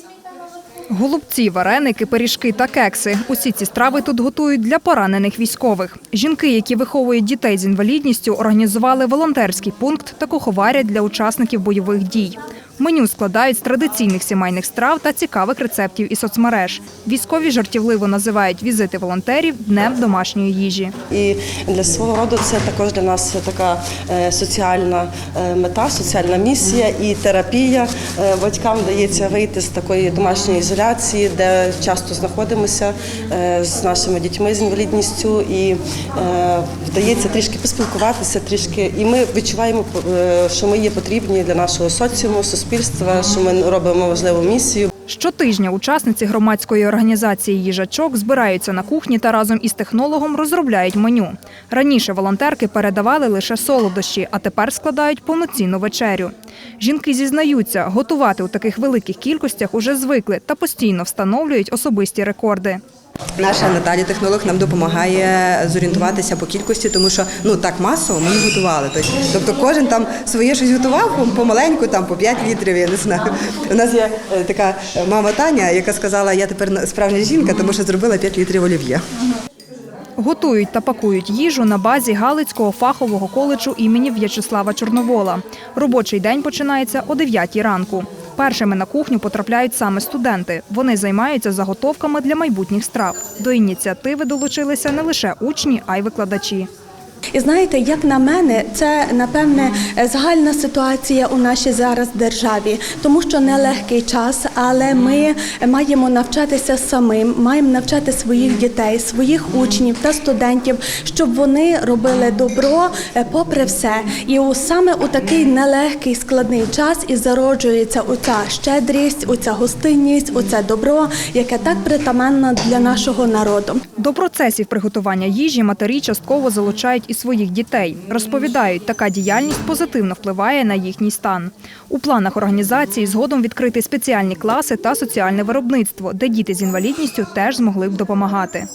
Excuse me, fellow. Голубці, вареники, пиріжки та кекси. Усі ці страви тут готують для поранених військових. Жінки, які виховують дітей з інвалідністю, організували волонтерський пункт та куховарять для учасників бойових дій. Меню складають з традиційних сімейних страв та цікавих рецептів із соцмереж. Військові жартівливо називають візити волонтерів днем домашньої їжі. І для свого роду це також для нас така е, соціальна е, мета, соціальна місія і терапія. Е, Батькам вдається вийти з такої домашньої ізоляції, де часто знаходимося е, з нашими дітьми з інвалідністю, і е, вдається трішки поспілкуватися, трішки. І ми відчуваємо, е, що ми є потрібні для нашого соціуму, суспільства, що ми робимо важливу місію. Щотижня учасниці громадської організації їжачок збираються на кухні та разом із технологом розробляють меню. Раніше волонтерки передавали лише солодощі, а тепер складають повноцінну вечерю. Жінки зізнаються, готувати у таких великих кількостях уже звикли та постійно встановлюють особисті рекорди. Наша Наталя, технолог, нам допомагає зорієнтуватися по кількості, тому що ну так масово ми не готували. Тобто, тобто кожен там своє щось готував помаленьку, там по 5 літрів. Я не знаю. У нас є е, така мама Таня, яка сказала, я тепер справжня жінка, тому що зробила 5 літрів олів'є. Готують та пакують їжу на базі Галицького фахового коледжу імені В'ячеслава Чорновола. Робочий день починається о 9 ранку. Першими на кухню потрапляють саме студенти. Вони займаються заготовками для майбутніх страв. До ініціативи долучилися не лише учні, а й викладачі. І знаєте, як на мене, це напевне загальна ситуація у нашій зараз державі, тому що нелегкий час, але ми маємо навчатися самим, маємо навчати своїх дітей, своїх учнів та студентів, щоб вони робили добро е, попри все. І саме у такий нелегкий складний час і зароджується оця щедрість, оця гостинність, оце добро, яке так притаманно для нашого народу. До процесів приготування їжі матері частково залучають і своїх дітей. Розповідають, така діяльність позитивно впливає на їхній стан. У планах організації згодом відкрити спеціальні класи та соціальне виробництво, де діти з інвалідністю теж змогли б допомагати.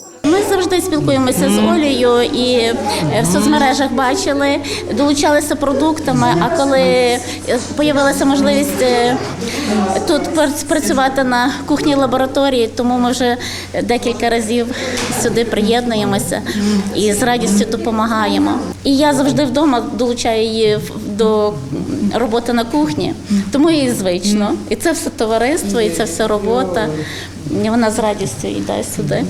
Завжди спілкуємося з Олею і е, в соцмережах бачили, долучалися продуктами. А коли з'явилася можливість е, тут працювати на кухні лабораторії, тому ми вже декілька разів сюди приєднуємося і з радістю допомагаємо. І я завжди вдома долучаю її до роботи на кухні, тому їй звично. І це все товариство, і це все робота. І вона з радістю йде сюди.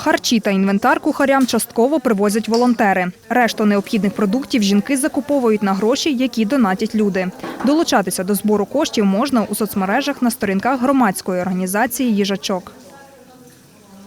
Харчі та інвентар кухарям частково привозять волонтери. Решту необхідних продуктів жінки закуповують на гроші, які донатять люди. Долучатися до збору коштів можна у соцмережах на сторінках громадської організації їжачок.